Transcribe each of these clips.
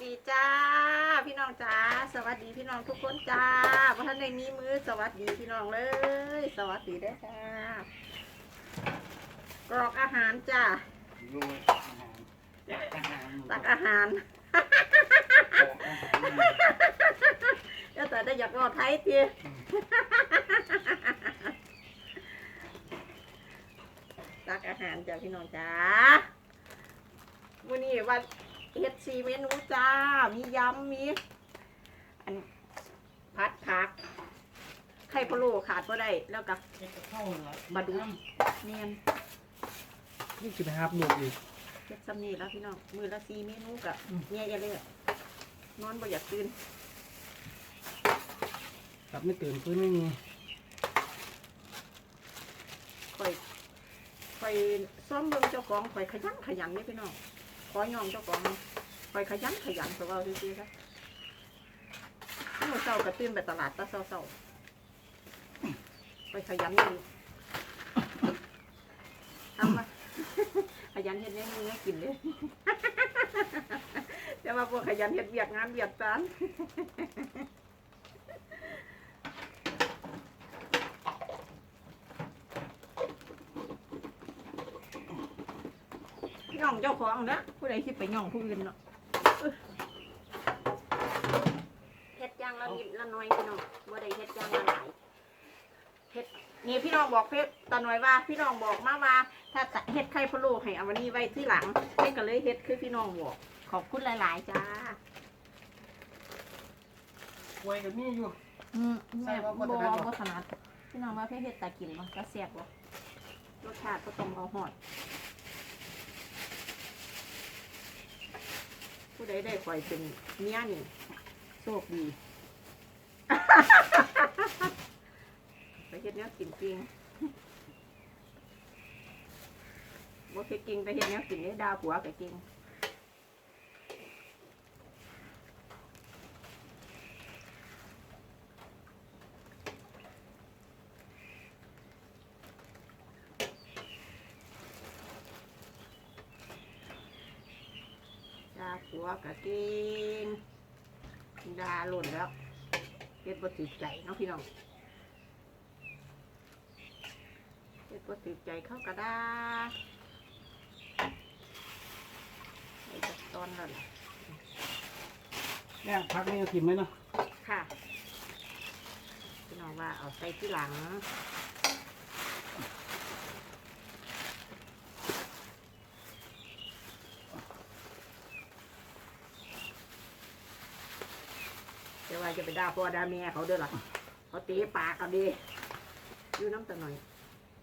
วัสดีจ้า พี่น้องจ้า สวัสดีพี่น้องทุกคนจ้าพ่ท่านในมีมือสวัสดีพี่น้องเลย สวัสดีเด้อจ้ากรอกอาหารจ้าโรยอาหารอาหารตักอาหารโปะอาหารเดี๋ยวแต่ได้อยากรอไทยทีตักอาหารจ้าพี่น้องจ้าวันนี้วัน เฮ็ดซีเมนูจ้า มียำมี อันพัดผักไข่พะโล้ขาดก็ได้ แล้วก็เฮ็ดกับข้าวเหรอมาดูเนียนนี่จะไปหาลูกอีกเฮ็ดซ้ำนี่แล้วพี่น้อง มือละซีเมนูกับอืมเนี่ยอย่าเลยนอนบ่อยากตื่นกลับไม่ตื่นฟื้นไม่มีข่อยข่อยซ้อมเบิ่งเจ้าของข่อยขยันขยันนี่พี่น้อง ขอยอมเจ้าของข่อยขยันขยันเพราะว่าดีๆครับเมื่อเช้าก็ตื่นไปตลาดตะเช้าๆไปขยันนี่ทำมาขยันเห็ดเนี่ยมึงกินเลยจะมาพวกขยันเห็ดเบียกงานเบียกจาน ย่องเจ้าของนะผู้ใดคิดไปย่องผู้อื่นเนาะอึ๊ะเฮ็ดอย่างละนิดละน้อยพี่น้องบ่ได้เฮ็ดอย่างละหลายเฮ็ดนี่พี่น้องบอกเพชรตาหน่อยว่า พี่น้องบอกมาว่า ถ้าจะเฮ็ดไข่พะโล้ให้เอาวันนี้ไว้ที่หลังเฮ็ดก็เลยเฮ็ดคือพี่น้องบอกขอบคุณหลาย ๆ จ้าไว้กับนี่อยู่อืมแม่ใส่บ่ว่าบ่บ่ถนัดบ่บ่ถนัดพี่น้องว่าเพชรเฮ็ดตากินบ่ก็แซ่บบ่รสชาติก็ต้องเอาฮอด ผู้ใดได้ข่อยเป็นเมียนี่โชคดีไปเฮ็ดเนี้ยกินจริงบ่เฮ็ดจริงไปเฮ็ดเนี้ยกินได้ดาวผัวก็จริง ผัวก็จริงดาหล่นแล้วเฮ็ดบ่ติดใจเนาะพี่น้องเฮ็ดบ่ติดใจเข้ากระดาไอ้จักตอนแล้วล่ะแม่พักนี่ก็กินไหมเนาะค่ะพี่น้องว่าเอาใส่ที่หลัง แต่ว่า จะไปด่าพ่อด่าแม่เขาเด้อล่ะเขาตีปากกันดีอยู่น้ำตะหน่อย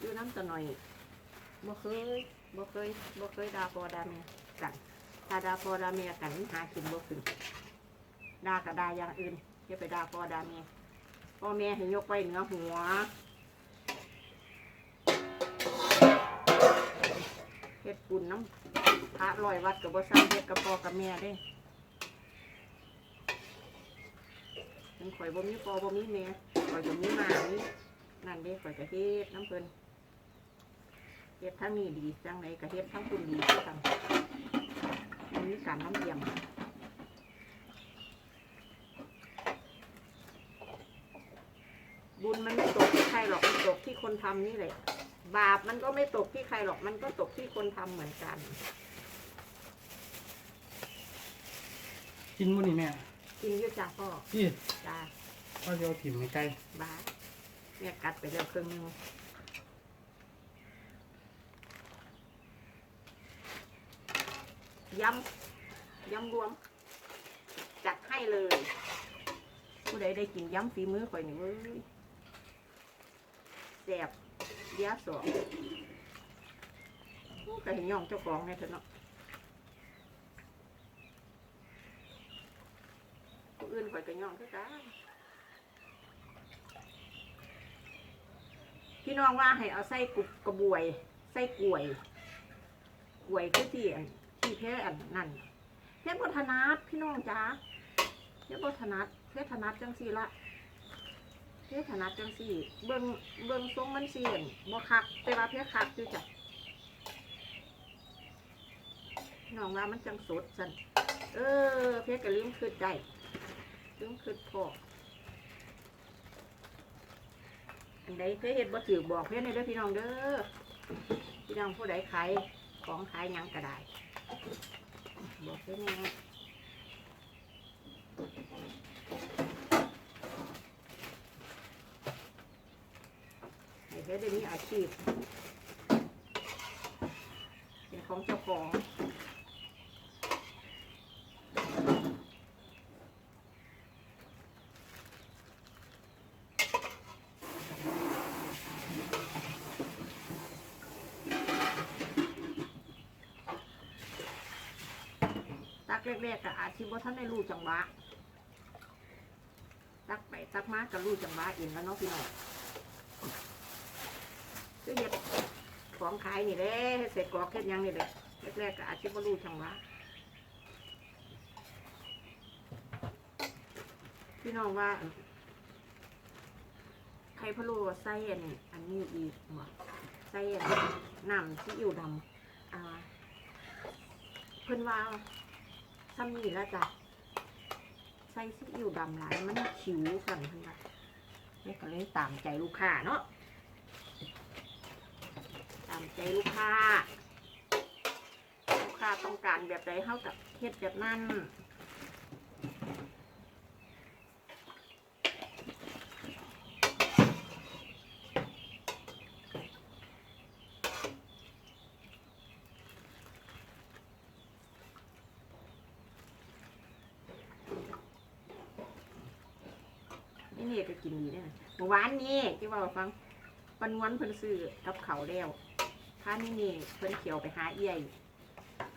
อยู่น้ำตะหน่อยบ่เคยบ่เคยบ่เคยด่าพ่อด่าแม่กันถ้าด่าพ่อด่าแม่กันหากินบ่ขึ้นด่าก็ดาอย่างอื่นอย่าไปด่าพ่อด่าแม่พ่อแม่ให้ยกไว้เหนือหัวเฮ็ดปุ่นน้ำพระลอยวัดกับบ่ซ้ำเฮ็ดกับพ่อกับแม่เด้ เป็นข่อยบ่มีปอบ่มีแม่ข่อยบ่มีหมามีนั่นเด้ข่อยก็เฮ็ดน้ำเพิ่นเฮ็ดทั้งนี้ดีจังไดก็เฮ็ดทั้งคุณดีคือกันมันมีการน้ำเยี่ยมบุญมันไม่ตกที่ใครหรอกมันตกที่คนทำนี่แหละ บาปมันก็ไม่ตกที่ใครหรอกมันก็ตกที่คนทำเหมือนกัน กินมื้อนี่แม่ กินอยุ่จ้าพ่อพี่จ้าพ่อจะเอาถิ่มให้ไกลบาสเนี่ยกัดไปแล้วครึ่งหนึงยำยำรวม จัดให้เลย ผู้ใดได้กินยำฝีมือข่อยนี่เว้ยแสบเดียวสองโอ้ก็เห็นย่องเจ้าของไงเถอะเนาะผู้ อื่นยก็ย่องคือกันพี่น้องว่าให้เอาไส้กุบกระบวยไส้กล้วยกล้วยคือที่อันที่แพ้อันนั่นแพ้บทนัดพี่น้องจ้าแพ้บทนัดแพ้ถนัดจังสี่ละแพ้ถนัดจังสี่ เบิ่งเบิ่งทรงมันเสียนบ่คักแต่ว่าแพ้คักอยู่จ้ะน้องว่ามันจังสดสันเออ เพชรก็ลืมคืดได้ ลืมคืดพออันใดเคยเห็นบ่ถือบอกเพื่อนในเด้อพี่น้องเด้อพี่น้องผู้ใดขายของขายยังก็ได้บอกเพื่อนแน่ให้เพื่อนได้มีอาชีพเป็นของเจ้าของ กแรกๆก็อาจสิบ่ท่านได้รู้จังหวะตักไปตักมาก็รู้จังหวะเองแล้วเนาะพี่น้องคือเฮ็ดของขายนี่แหละเฮ็ดใส่กรอกเฮ็ดยังนี่แหละแรกๆก็อาจสิบ่รู้จังหวะพี่น้องว่าไข่พะโล้ใส่อันนี้อันนี้อีกบ่ใส่อันน้ำซีอิ๊วดำอ่าเพิ่นว่า ซ้ำนี่แล้วจ้ะใส่ซีอิ๊วดำหลายมันขิวสั่นเพิ่นว่านี่ก็เลยตามใจลูกค้าเนาะตามใจลูกค้า ลูกค้าต้องการแบบใดเท่ากับเฮ็ดแบบนั้น นี่ก็กินดีเด้เมื่อวานนี้ที่ว่าฟังปันวันเพิ่นซื้อกับเขาแล้วท่านนี่นี่เพิ่นเขียวไปหาเอี้ยย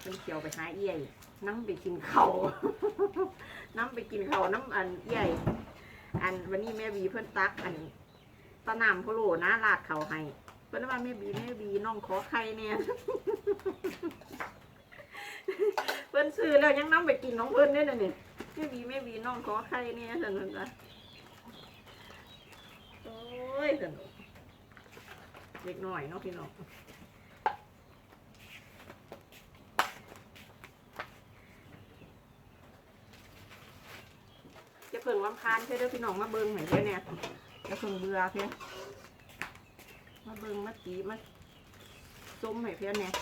เพิ่นเขียวไปหาเอี้ยยน้ำไปกินเขาน้ำไปกินเขาน้ำอันเอี้ยยอันวันนี้แม่บีเพิ่นตัก อันตะนำพะโลนะลาดเขาให้เพิ่นว่าแม่บีแม่บีน้องขอไข่เนี่ยเพิ่นซื้อแล้วยังน้ำไปกินน้องเพิ่นเนี่ยนะนี่แม่บีแม่บีน้องขอไข่เนี่ยสนุนจ้ะ อ้ยสนุกเล็กหน้อยเนาะพี่น้องจะเพิ่งลำคาญเพื่อเด้อพี่น้องมาเบิ่งให้เพื่อเนี่ยจะเพิ่งเบื่อเพื่อมาเบิ่งมาตีมาส้มให้เพื่อเนี่ย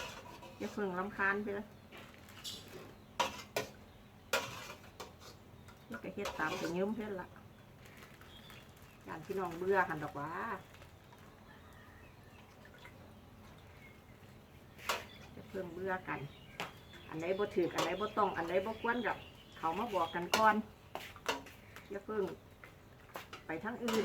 จะเพิ่งลำคาญเพื่อนี่ก็เฮ็ดตามไปยืมเพื่อนละ การพี่น้องเบื่อหันดอกว่าจะเพิ่มเบื่อกัน อันไหนบ่ถืออันไหนบ่ต้อง อันไหนบ่ควรกับเขามาบอกกันก่อนอย่าเพิ่งไปทั้งอื่น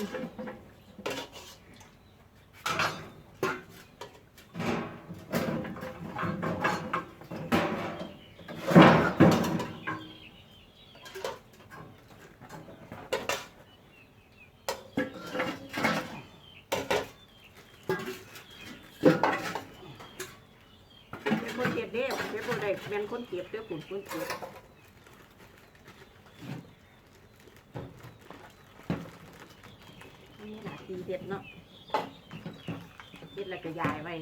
เป็นคนเก็บเด้เป็นคนใดเป็นคนเก็บเด้อผุนคนเก็บอันนี้หนาตีเด็ดเนาะเด็ดแล้วก็ยายไว้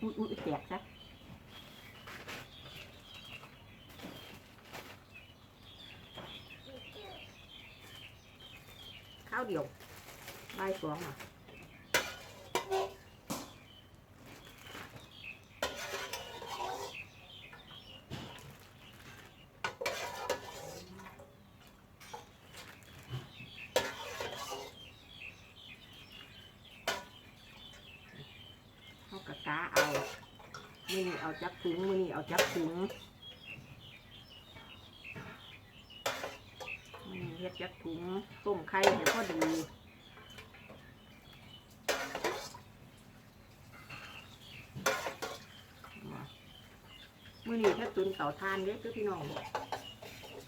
อุ้ยอุ้ยแตกซะข้าว เดียวใบายสองอะเขากะกาเอา มือนี่เอาจักถุง มือนี่เอาจักถุงมือนี่เฮ็ด จักถุงต้มไข่ให้พอดีมื่อนี่แค่ตุนเต่าทานเด้อคือพี่น้องบอก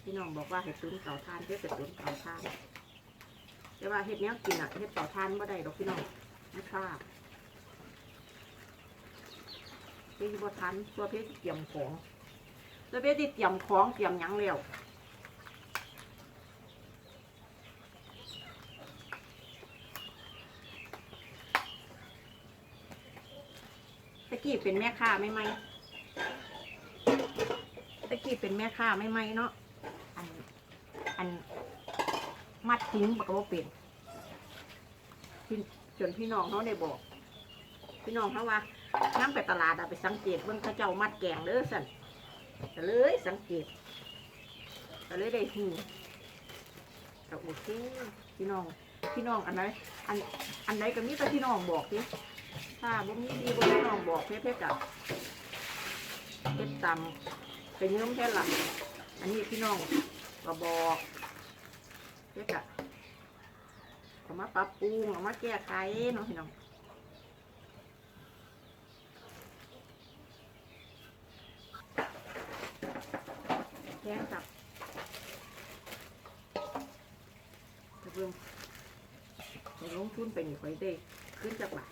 พี่น้องบอกว่าให้ตุนเต่าทานเพื่อจะตุนเต่าทานแต่ว่าเฮ็ดแนวกินอะเฮ็ดเต่าทานบ่ได้ดอกพี่น้องไม่ทราบเพชรบ่ทันตัวเพชรเตรียมของตัวเพชรที่เตรียมของเตรียมยังแล้ว กี้เป็นแม่ค้าไม่ไหมตะกี้เป็นแม่ค้าไม่ไหมเนาะ อัน อัน มัดทิ้งบอกว่าเป็นพี่จนพี่น้องเขาได้บอก พี่น้องเขาว่านั่งไปตลาดอะไปสังเกตเบิ่งเขาเจ้ามัดแกงเด้อสันก็เลยสังเกตก็เลยได้หูก็โอเคพี่น้อง พี่น้องอันไหนอัน อันไหนก็มีแต่พี่น้องบอกดิ ถ้าบ่มีดีบ่พี่น้องบอกเพชรเพชรกับเพชรตำไปเยิ้มแค่หลังอันนี้พี่น้องก็บอกเพชรอะเอามาปรับปรุงเอามาแก้ไขเนาะพี่น้องแก้สับกระเบื้องในลงทุนไปนี่ค่อยได้ขึ้นจากหลัก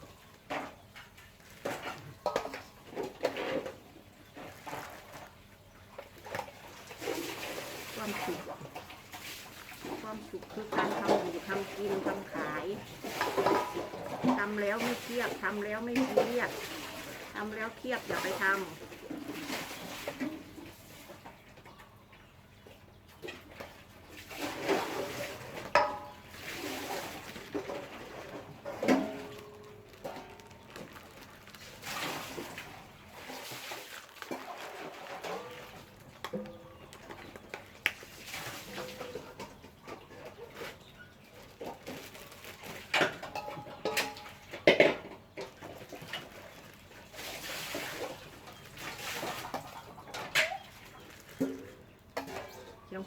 ความสุขความสุขคือการทำอยู่ทำกินทำขายทำ แล้วไม่เครียดทำแล้วไม่เครียดทำแล้วเครียดอย่าไปทำ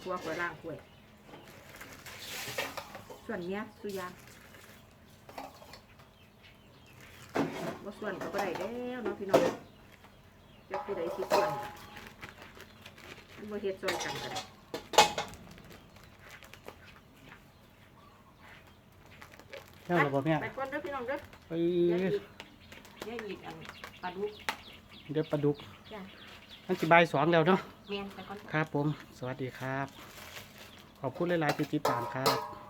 เชียงพัวขวล่างขวย ส่วนเนี้ยสุยางว่าส่วนก็บ่ได้แล้วเนาะพี่น้องจะผู้ใดสิส่วนมันบ่เฮ็ดส่วนกันก็ได้แค่เราบอกแม่ไปก่อนเด้อพี่น้องเด้อไปเดี๋ยวอีกเดี๋ยวอีกอันปลาดุกเดี๋ยวปลาดุกจ้ะมันสิบายสองแล้วเนาะ แม่นไปก่อน ครับผม สวัสดีครับ ขอบคุณหลาย ๆ ที่ติดตามครับ